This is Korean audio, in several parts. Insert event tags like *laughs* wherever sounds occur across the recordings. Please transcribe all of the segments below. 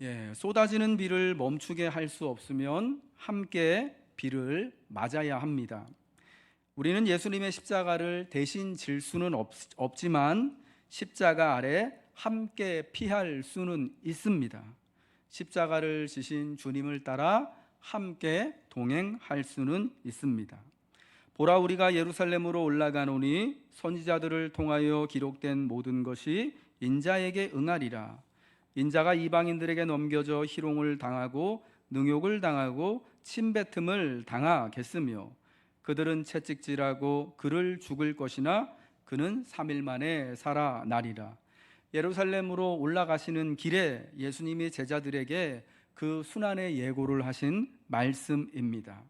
예, 쏟아지는 비를 멈추게 할 수 없으면 함께 비를 맞아야 합니다. 우리는 예수님의 십자가를 대신 질 수는 없, 없지만 십자가 아래 함께 피할 수는 있습니다. 십자가를 지신 주님을 따라 함께 동행할 수는 있습니다. 보라 우리가 예루살렘으로 올라가노니 선지자들을 통하여 기록된 모든 것이 인자에게 응하리라. 인자가 이방인들에게 넘겨져 희롱을 당하고 능욕을 당하고 침뱉음을 당하겠으며 그들은 채찍질하고 그를 죽을 것이나 그는 3일 만에 살아나리라. 예루살렘으로 올라가시는 길에 예수님이 제자들에게 그 순환의 예고를 하신 말씀입니다.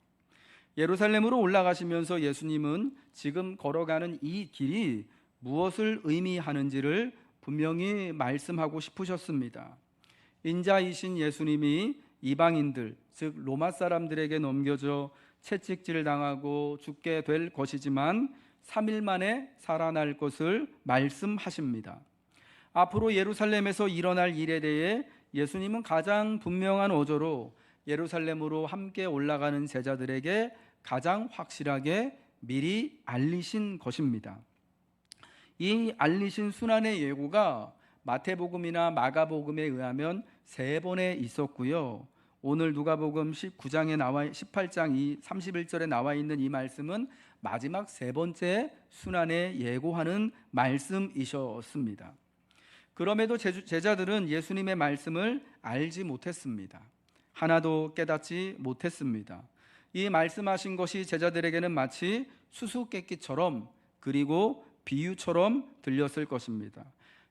예루살렘으로 올라가시면서 예수님은 지금 걸어가는 이 길이 무엇을 의미하는지를 분명히 말씀하고 싶으셨습니다. 인자이신 예수님이 이방인들, 즉 로마 사람들에게 넘겨져 채찍질 당하고 죽게 될 것이지만 3일 만에 살아날 것을 말씀하십니다. 앞으로 예루살렘에서 일어날 일에 대해 예수님은 가장 분명한 어조로 예루살렘으로 함께 올라가는 제자들에게 가장 확실하게 미리 알리신 것입니다. 이 알리신 순환의 예고가 마태복음이나 마가복음에 의하면 세 번에 있었고요. 오늘 누가복음 19장에 나와 18장 이 31절에 나와 있는 이 말씀은 마지막 세 번째 순환에 예고하는 말씀이셨습니다. 그럼에도 제자들은 예수님의 말씀을 알지 못했습니다. 하나도 깨닫지 못했습니다. 이 말씀하신 것이 제자들에게는 마치 수수께끼처럼 그리고 비유처럼 들렸을 것입니다.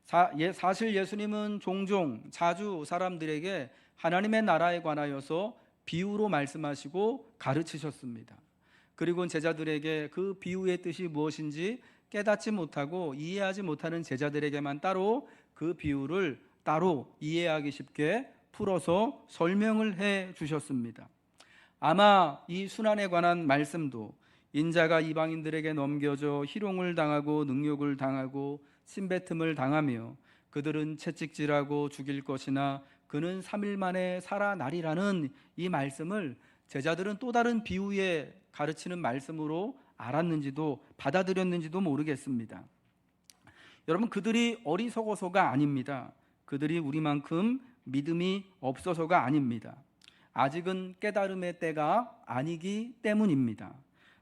사, 예, 사실 예수님은 종종 자주 사람들에게 하나님의 나라에 관하여서 비유로 말씀하시고 가르치셨습니다. 그리고 제자들에게 그 비유의 뜻이 무엇인지 깨닫지 못하고 이해하지 못하는 제자들에게만 따로 그 비유를 따로 이해하기 쉽게 풀어서 설명을 해 주셨습니다. 아마 이 순환에 관한 말씀도 인자가 이방인들에게 넘겨져 희롱을 당하고 능욕을 당하고 침뱉음을 당하며 그들은 채찍질하고 죽일 것이나 그는 3일 만에 살아나리라는 이 말씀을 제자들은 또 다른 비유에 가르치는 말씀으로 알았는지도 받아들였는지도 모르겠습니다. 여러분 그들이 어리석어서가 아닙니다. 그들이 우리만큼 믿음이 없어서가 아닙니다. 아직은 깨달음의 때가 아니기 때문입니다.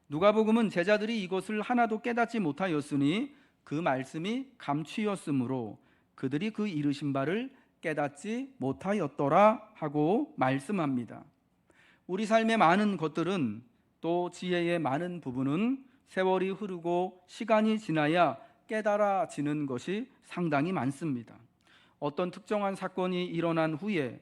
누가복음은 제자들이 이것을 하나도 깨닫지 못하였으니 그 말씀이 감추였으므로 그들이 그 이르신 바를 깨닫지 못하였더라 하고 말씀합니다. 우리 삶의 많은 것들은 또 지혜의 많은 부분은 세월이 흐르고 시간이 지나야 깨달아지는 것이 상당히 많습니다. 어떤 특정한 사건이 일어난 후에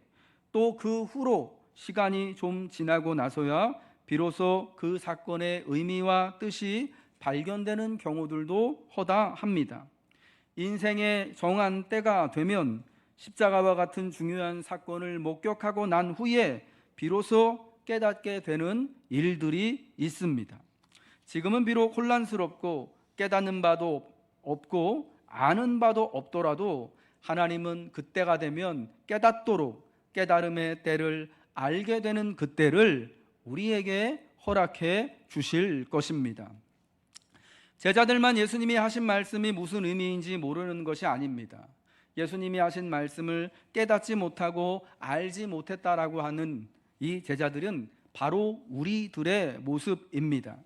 또 그 후로 시간이 좀 지나고 나서야 비로소 그 사건의 의미와 뜻이 발견되는 경우들도 허다합니다. 인생의 정한 때가 되면 십자가와 같은 중요한 사건을 목격하고 난 후에 비로소 깨닫게 되는 일들이 있습니다. 지금은 비록 혼란스럽고 깨닫는 바도 없고 아는 바도 없더라도 하나님은 그때가 되면 깨닫도록 깨달음의 때를 알게 되는 그때를 우리에게 허락해 주실 것입니다. 제자들만 예수님이 하신 말씀이 무슨 의미인지 모르는 것이 아닙니다. 예수님이 하신 말씀을 깨닫지 못하고 알지 못했다라고 하는 이 제자들은 바로 우리들의 모습입니다.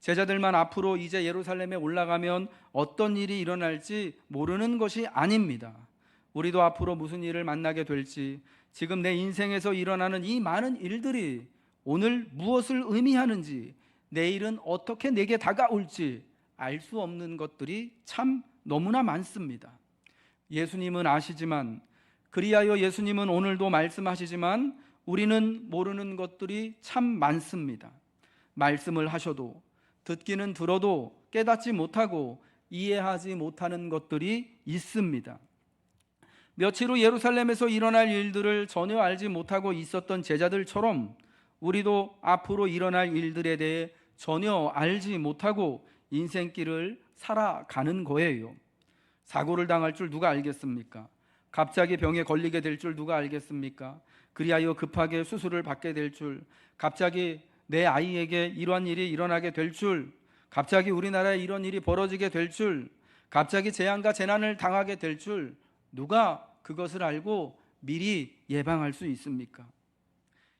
제자들만 앞으로 이제 예루살렘에 올라가면 어떤 일이 일어날지 모르는 것이 아닙니다. 우리도 앞으로 무슨 일을 만나게 될지 지금 내 인생에서 일어나는 이 많은 일들이 오늘 무엇을 의미하는지 내일은 어떻게 내게 다가올지 알 수 없는 것들이 참 너무나 많습니다. 예수님은 아시지만 그리하여 예수님은 오늘도 말씀하시지만 우리는 모르는 것들이 참 많습니다. 말씀을 하셔도 듣기는 들어도 깨닫지 못하고 이해하지 못하는 것들이 있습니다. 며칠 후 예루살렘에서 일어날 일들을 전혀 알지 못하고 있었던 제자들처럼 우리도 앞으로 일어날 일들에 대해 전혀 알지 못하고 인생길을 살아가는 거예요. 사고를 당할 줄 누가 알겠습니까? 갑자기 병에 걸리게 될 줄 누가 알겠습니까? 그리하여 급하게 수술을 받게 될 줄, 갑자기 내 아이에게 이러한 일이 일어나게 될 줄, 갑자기 우리나라에 이런 일이 벌어지게 될 줄, 갑자기 재앙과 재난을 당하게 될 줄, 누가 그것을 알고 미리 예방할 수 있습니까?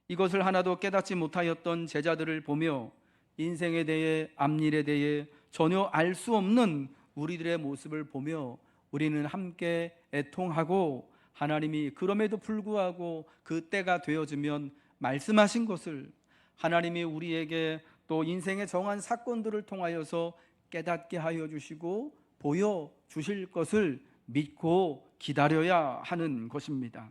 이것을 하나도 깨닫지 못하였던 제자들을 보며 인생에 대해 앞일에 대해 전혀 알 수 없는 우리들의 모습을 보며 우리는 함께 애통하고 하나님이 그럼에도 불구하고 그 때가 되어지면 말씀하신 것을 하나님이 우리에게 또 인생의 정한 사건들을 통하여서 깨닫게 하여 주시고 보여 주실 것을 믿고 기다려야 하는 것입니다.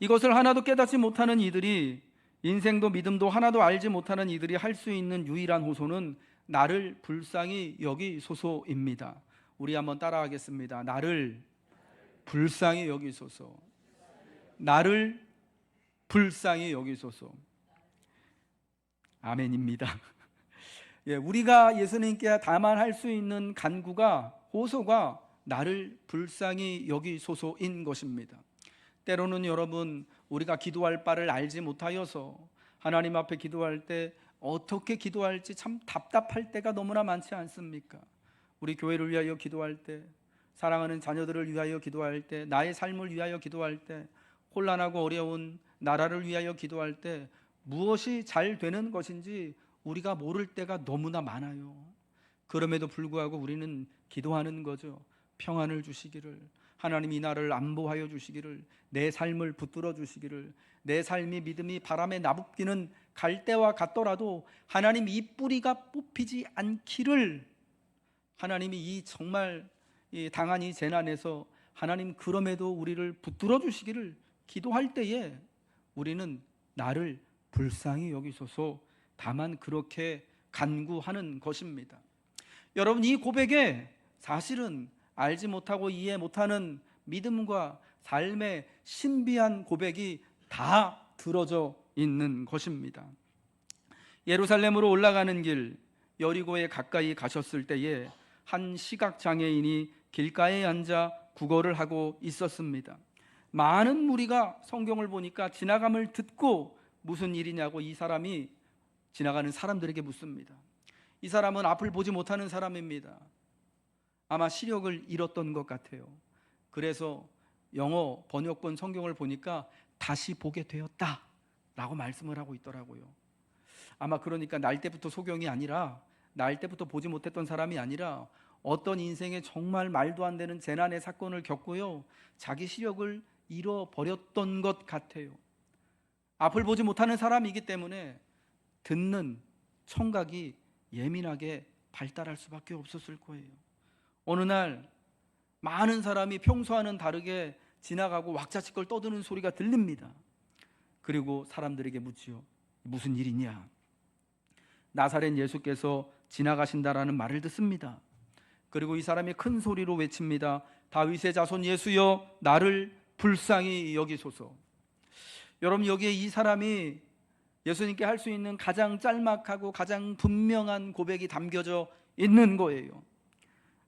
이것을 하나도 깨닫지 못하는 이들이 인생도 믿음도 하나도 알지 못하는 이들이 할 수 있는 유일한 호소는 나를 불쌍히 여기소서입니다. 우리 한번 따라하겠습니다. 나를 불쌍히 여기소서. 나를 불쌍히 여기소서. 아멘입니다. *laughs* 예, 우리가 예수님께 다만 할 수 있는 간구가 호소가 나를 불쌍히 여기소서인 것입니다. 때로는 여러분 우리가 기도할 바를 알지 못하여서 하나님 앞에 기도할 때 어떻게 기도할지 참 답답할 때가 너무나 많지 않습니까? 우리 교회를 위하여 기도할 때, 사랑하는 자녀들을 위하여 기도할 때, 나의 삶을 위하여 기도할 때, 혼란하고 어려운 나라를 위하여 기도할 때 무엇이 잘 되는 것인지 우리가 모를 때가 너무나 많아요. 그럼에도 불구하고 우리는 기도하는 거죠. 평안을 주시기를, 하나님 이 나라를 안보하여 주시기를, 내 삶을 붙들어 주시기를, 내 삶이 믿음이 바람에 나붓기는 갈대와 같더라도 하나님 이 뿌리가 뽑히지 않기를 하나님이 이 정말 이 당한 이 재난에서 하나님 그럼에도 우리를 붙들어 주시기를 기도할 때에 우리는 나를 불쌍히 여기소서 다만 그렇게 간구하는 것입니다. 여러분 이 고백에 사실은 알지 못하고 이해 못하는 믿음과 삶의 신비한 고백이 다 들어져 있는 것입니다. 예루살렘으로 올라가는 길 여리고에 가까이 가셨을 때에 한 시각 장애인이 길가에 앉아 구걸을 하고 있었습니다. 많은 무리가 성경을 보니까 지나감을 듣고 무슨 일이냐고 이 사람이 지나가는 사람들에게 묻습니다. 이 사람은 앞을 보지 못하는 사람입니다. 아마 시력을 잃었던 것 같아요. 그래서 영어 번역본 성경을 보니까 다시 보게 되었다. 라고 말씀을 하고 있더라고요. 아마 그러니까 날 때부터 소경이 아니라 날 때부터 보지 못했던 사람이 아니라 어떤 인생에 정말 말도 안 되는 재난의 사건을 겪고요. 자기 시력을 잃어버렸던 것 같아요. 앞을 보지 못하는 사람이기 때문에 듣는 청각이 예민하게 발달할 수밖에 없었을 거예요. 어느 날 많은 사람이 평소와는 다르게 지나가고 왁자지껄 떠드는 소리가 들립니다. 그리고 사람들에게 묻지요. 무슨 일이냐? 나사렛 예수께서 지나가신다라는 말을 듣습니다. 그리고 이 사람이 큰 소리로 외칩니다. 다윗의 자손 예수여 나를 불쌍히 여기소서. 여러분 여기에 이 사람이 예수님께 할 수 있는 가장 짤막하고 가장 분명한 고백이 담겨져 있는 거예요.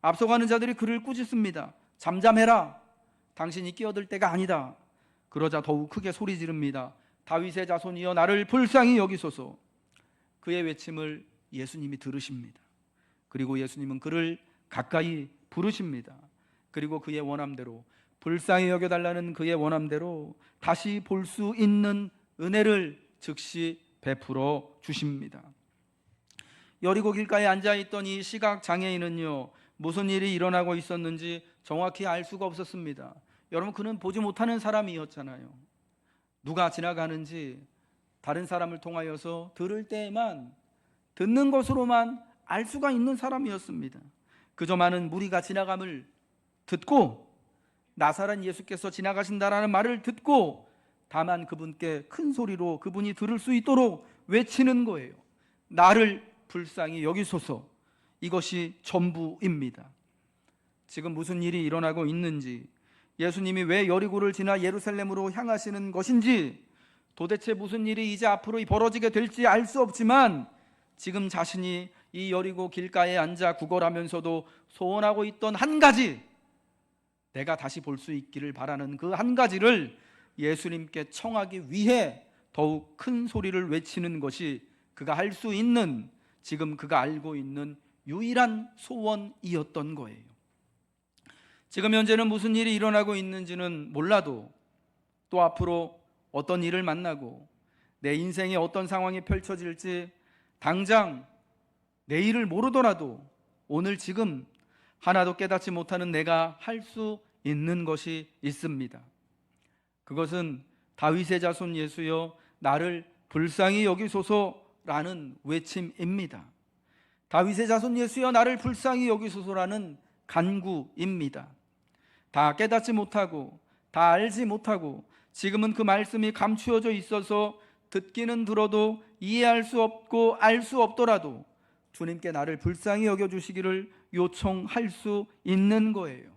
앞서가는 자들이 그를 꾸짖습니다. 잠잠해라. 당신이 끼어들 때가 아니다. 그러자 더욱 크게 소리 지릅니다. 다윗의 자손이여 나를 불쌍히 여기소서. 그의 외침을 예수님이 들으십니다. 그리고 예수님은 그를 가까이 부르십니다. 그리고 그의 원함대로 불쌍히 여겨 달라는 그의 원함대로 다시 볼 수 있는 은혜를 즉시 베풀어 주십니다. 여리고 길가에 앉아 있던 이 시각 장애인은요 무슨 일이 일어나고 있었는지 정확히 알 수가 없었습니다. 여러분 그는 보지 못하는 사람이었잖아요. 누가 지나가는지 다른 사람을 통하여서 들을 때에만 듣는 것으로만 알 수가 있는 사람이었습니다. 그저 많은 무리가 지나감을 듣고 나사렛 예수께서 지나가신다라는 말을 듣고 다만 그분께 큰 소리로 그분이 들을 수 있도록 외치는 거예요. 나를 불쌍히 여기소서. 이것이 전부입니다. 지금 무슨 일이 일어나고 있는지, 예수님이 왜 여리고를 지나 예루살렘으로 향하시는 것인지, 도대체 무슨 일이 이제 앞으로 벌어지게 될지 알 수 없지만 지금 자신이 이 여리고 길가에 앉아 구걸하면서도 소원하고 있던 한 가지 내가 다시 볼 수 있기를 바라는 그 한 가지를 예수님께 청하기 위해 더욱 큰 소리를 외치는 것이 그가 할 수 있는 지금 그가 알고 있는 유일한 소원이었던 거예요. 지금 현재는 무슨 일이 일어나고 있는지는 몰라도 또 앞으로 어떤 일을 만나고 내 인생에 어떤 상황이 펼쳐질지 당장 내일을 모르더라도 오늘 지금 하나도 깨닫지 못하는 내가 할 수 있는 것이 있습니다. 그것은 다윗의 자손 예수여 나를 불쌍히 여기소서라는 외침입니다. 다윗의 자손 예수여 나를 불쌍히 여기소서라는 간구입니다. 다 깨닫지 못하고 다 알지 못하고 지금은 그 말씀이 감추어져 있어서 듣기는 들어도 이해할 수 없고 알 수 없더라도 주님께 나를 불쌍히 여겨 주시기를 요청할 수 있는 거예요.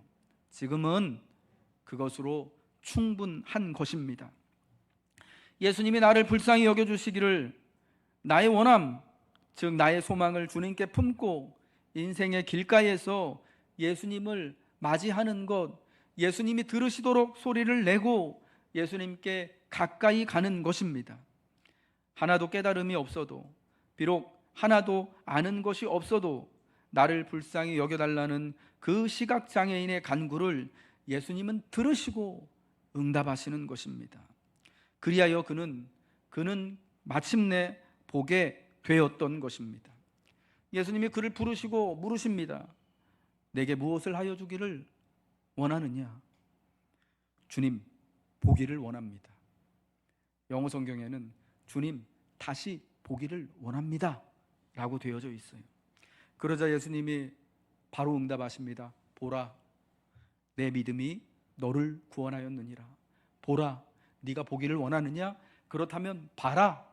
지금은 그것으로 충분한 것입니다. 예수님이 나를 불쌍히 여겨 주시기를 나의 원함, 즉 나의 소망을 주님께 품고 인생의 길가에서 예수님을 맞이하는 것, 예수님이 들으시도록 소리를 내고 예수님께 가까이 가는 것입니다. 하나도 깨달음이 없어도 비록 하나도 아는 것이 없어도 나를 불쌍히 여겨달라는 그 시각장애인의 간구를 예수님은 들으시고 응답하시는 것입니다. 그리하여 그는 그는 마침내 보게 되었던 것입니다. 예수님이 그를 부르시고 물으십니다. 내게 무엇을 하여 주기를 원하느냐? 주님, 보기를 원합니다. 영어 성경에는 주님, 다시 보기를 원합니다. 라고 되어져 있어요. 그러자 예수님이 바로 응답하십니다. 보라, 내 믿음이 너를 구원하였느니라. 보라, 네가 보기를 원하느냐? 그렇다면 봐라,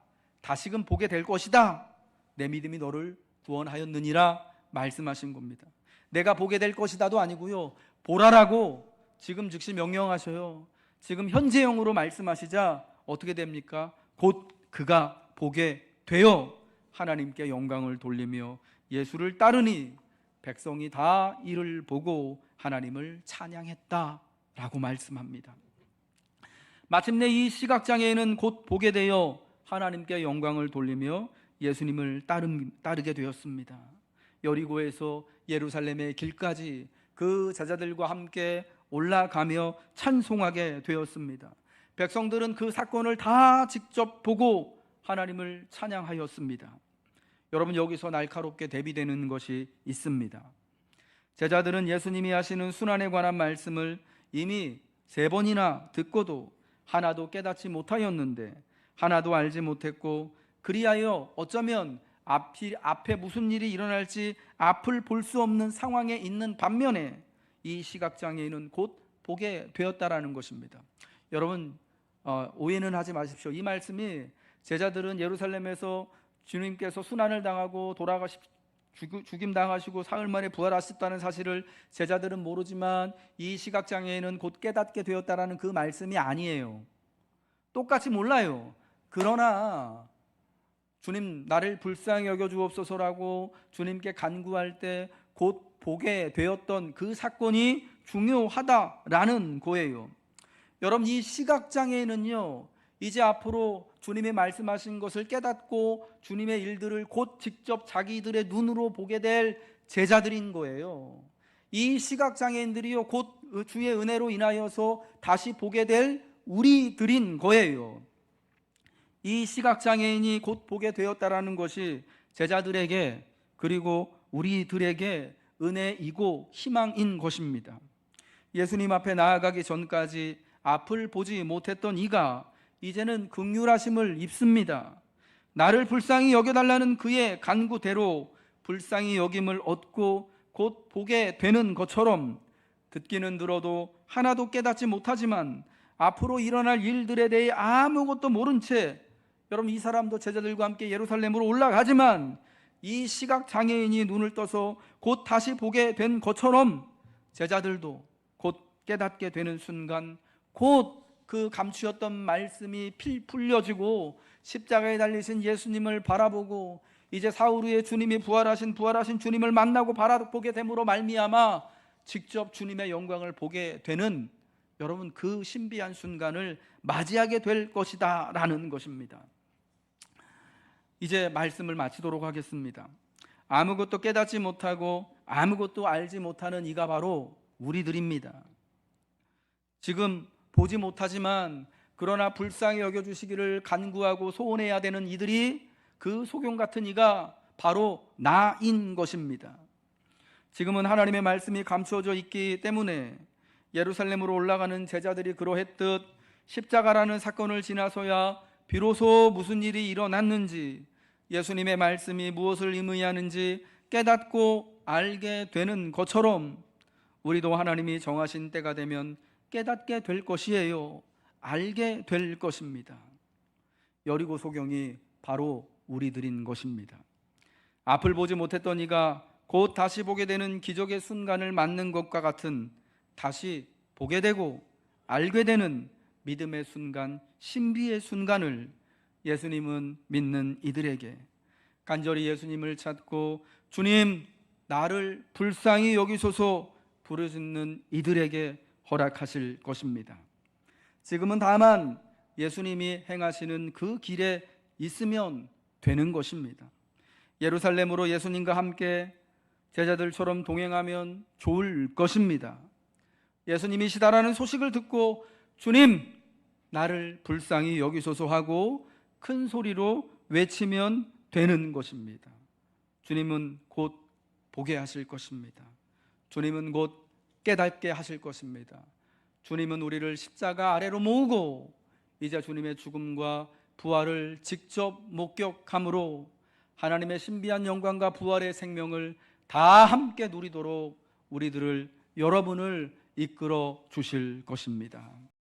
다시금 보게 될 것이다. 내 믿음이 너를 구원하였느니라 말씀하신 겁니다. 내가 보게 될 것이다도 아니고요. 보라라고 지금 즉시 명령하셔요. 지금 현재형으로 말씀하시자 어떻게 됩니까? 곧 그가 보게 되어 하나님께 영광을 돌리며 예수를 따르니 백성이 다 이를 보고 하나님을 찬양했다라고 말씀합니다. 마침내 이 시각장애인은 곧 보게 되어 하나님께 영광을 돌리며 예수님을 따르게 되었습니다. 여리고에서 예루살렘의 길까지 그 제자들과 함께 올라가며 찬송하게 되었습니다. 백성들은 그 사건을 다 직접 보고 하나님을 찬양하였습니다. 여러분 여기서 날카롭게 대비되는 것이 있습니다. 제자들은 예수님이 하시는 순환에 관한 말씀을 이미 세 번이나 듣고도 하나도 깨닫지 못하였는데 하나도 알지 못했고 그리하여 어쩌면 앞이, 앞에 무슨 일이 일어날지 앞을 볼 수 없는 상황에 있는 반면에 이 시각장애인은 곧 보게 되었다라는 것입니다. 여러분 어, 오해는 하지 마십시오. 이 말씀이 제자들은 예루살렘에서 주님께서 순환을 당하고 돌아가시 죽임 당하시고 사흘 만에 부활하셨다는 사실을 제자들은 모르지만 이 시각 장애인은 곧 깨닫게 되었다라는 그 말씀이 아니에요. 똑같이 몰라요. 그러나 주님 나를 불쌍히 여겨 주옵소서라고 주님께 간구할 때 곧 보게 되었던 그 사건이 중요하다라는 거예요. 여러분 이 시각 장애인은요. 이제 앞으로 주님의 말씀하신 것을 깨닫고 주님의 일들을 곧 직접 자기들의 눈으로 보게 될 제자들인 거예요. 이 시각 장애인들이요 곧 주의 은혜로 인하여서 다시 보게 될 우리들인 거예요. 이 시각 장애인이 곧 보게 되었다라는 것이 제자들에게 그리고 우리들에게 은혜이고 희망인 것입니다. 예수님 앞에 나아가기 전까지 앞을 보지 못했던 이가 이제는 극률하심을 입습니다. 나를 불쌍히 여겨달라는 그의 간구대로 불쌍히 여김을 얻고 곧 보게 되는 것처럼 듣기는 들어도 하나도 깨닫지 못하지만 앞으로 일어날 일들에 대해 아무것도 모른 채 여러분 이 사람도 제자들과 함께 예루살렘으로 올라가지만 이 시각 장애인이 눈을 떠서 곧 다시 보게 된 것처럼 제자들도 곧 깨닫게 되는 순간 곧 그 감추었던 말씀이 필 풀려지고 십자가에 달리신 예수님을 바라보고 이제 사흘 후에 주님이 부활하신 부활하신 주님을 만나고 바라보게 됨으로 말미암아 직접 주님의 영광을 보게 되는 여러분 그 신비한 순간을 맞이하게 될 것이다라는 것입니다. 이제 말씀을 마치도록 하겠습니다. 아무것도 깨닫지 못하고 아무것도 알지 못하는 이가 바로 우리들입니다. 지금 보지 못하지만 그러나 불쌍히 여겨 주시기를 간구하고 소원해야 되는 이들이 그 소경 같은 이가 바로 나인 것입니다. 지금은 하나님의 말씀이 감추어져 있기 때문에 예루살렘으로 올라가는 제자들이 그러했듯 십자가라는 사건을 지나서야 비로소 무슨 일이 일어났는지 예수님의 말씀이 무엇을 의미하는지 깨닫고 알게 되는 것처럼 우리도 하나님이 정하신 때가 되면 깨닫게 될 것이에요. 알게 될 것입니다. 여리고 소경이 바로 우리들인 것입니다. 앞을 보지 못했던 이가 곧 다시 보게 되는 기적의 순간을 맞는 것과 같은 다시 보게 되고 알게 되는 믿음의 순간, 신비의 순간을 예수님은 믿는 이들에게 간절히 예수님을 찾고 주님 나를 불쌍히 여기소서 부르짖는 이들에게 허락하실 것입니다. 지금은 다만 예수님이 행하시는 그 길에 있으면 되는 것입니다. 예루살렘으로 예수님과 함께 제자들처럼 동행하면 좋을 것입니다. 예수님이시다라는 소식을 듣고 주님 나를 불쌍히 여기소서 하고 큰 소리로 외치면 되는 것입니다. 주님은 곧 보게 하실 것입니다. 주님은 곧 깨닫게 하실 것입니다. 주님은 우리를 십자가 아래로 모으고 이제 주님의 죽음과 부활을 직접 목격함으로 하나님의 신비한 영광과 부활의 생명을 다 함께 누리도록 우리들을 여러분을 이끌어 주실 것입니다.